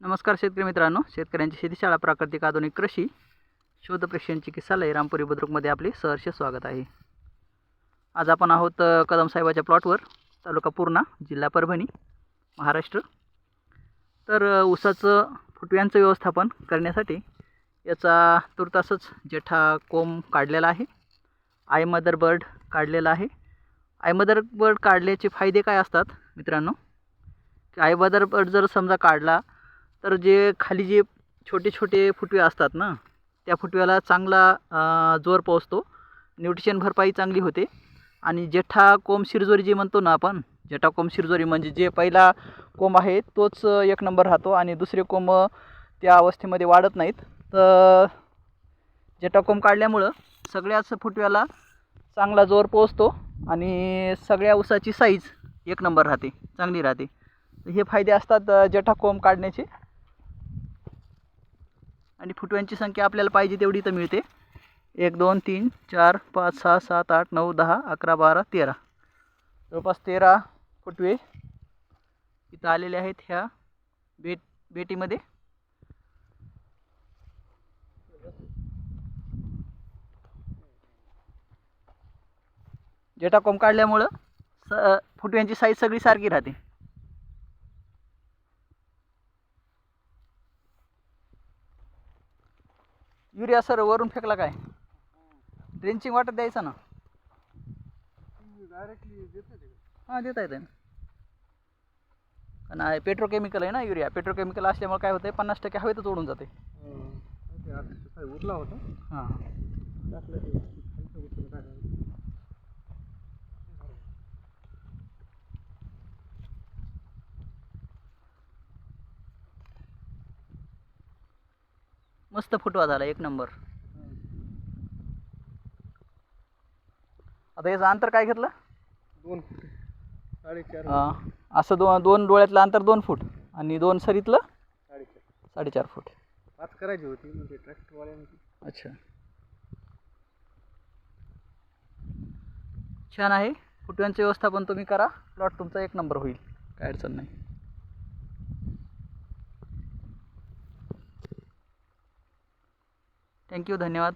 नमस्कार शेतकरी मित्रांनो. शेतकऱ्यांची शेतीशाळा प्राकृतिक आधुनिक कृषी शोध प्रशिक्षण चिकित्सालय रामपुरी बुद्रुकमध्ये आपले सहर्ष स्वागत आहे. आज आपण आहोत कदम साहेबाच्या प्लॉटवर तालुका पूर्णा जिल्हा परभणी महाराष्ट्र. तर ऊसाचं फुटव्यांचं व्यवस्थापन करण्यासाठी याचा तुर्तासच जेठा कोंब काढलेला आहे. आय मदर बर्ड काढलेला आहे. आय मदर बर्ड काढल्याचे फायदे काय असतात मित्रांनो? की आय मदर बर्ड जर समजा काढला तर जे खाली जे छोटे छोटे फुटवे असतात ना त्या फुटव्याला चांगला जोर पोचतो न्यूट्रिशन भरपाई चांगली होते. आणि जेठा कोंब शिरजोरी जे म्हणतो ना आपण जेठा कोंब शिरजोरी म्हणजे जे पहिला कोंब आहे तोच एक नंबर राहतो. आणि दुसरे कोंब त्या अवस्थेमध्ये वाढत नाहीत. तर जेठा कोंब काढल्यामुळं सगळ्याच फुटव्याला चांगला जोर पोचतो आणि सगळ्या ऊसाची साईज एक नंबर राहते चांगली राहते. हे फायदे असतात जेठा कोंब काढण्याचे. आणि फुटव्यांची संख्या आपल्याला पाहिजे तेवढी तर मिळते. एक दोन तीन चार पाच सहा सात आठ नऊ दहा अकरा बारा तेरा. जवळपास तेरा फुटवे इथं आलेले आहेत ह्या भेट भेटीमध्ये. जेटा कोंब काढल्यामुळं स फुटव्यांची साईज सगळी सारखी राहते. युरिया सर वरून फेकला काय? ड्रेंचिंग वाटत द्यायचं ना. डायरेक्टली हां देता येते ना. आणि पेट्रोकेमिकल आहे ना युरिया. पेट्रोकेमिकल असल्यामुळे काय होतं पन्नास टक्के हवेतच ओढून जाते उरला होता? हां. मस्त फुटवा झाला एक नंबर. आता याचं अंतर काय घेतलं? दोन फुट. साडेचार असं दो दोन डोळ्यातलं अंतर दोन फूट आणि दोन सरीतलं साडेचार. साडेचार फूट. पाच करायची होती म्हणजे ट्रॅक्टरवाल्याने अच्छा. छान आहे. फुटव्यांचं व्यवस्थापन तुम्ही करा. प्लॉट तुमचा एक नंबर होईल. काय अडचण नाही. थँक्यू धन्यवाद.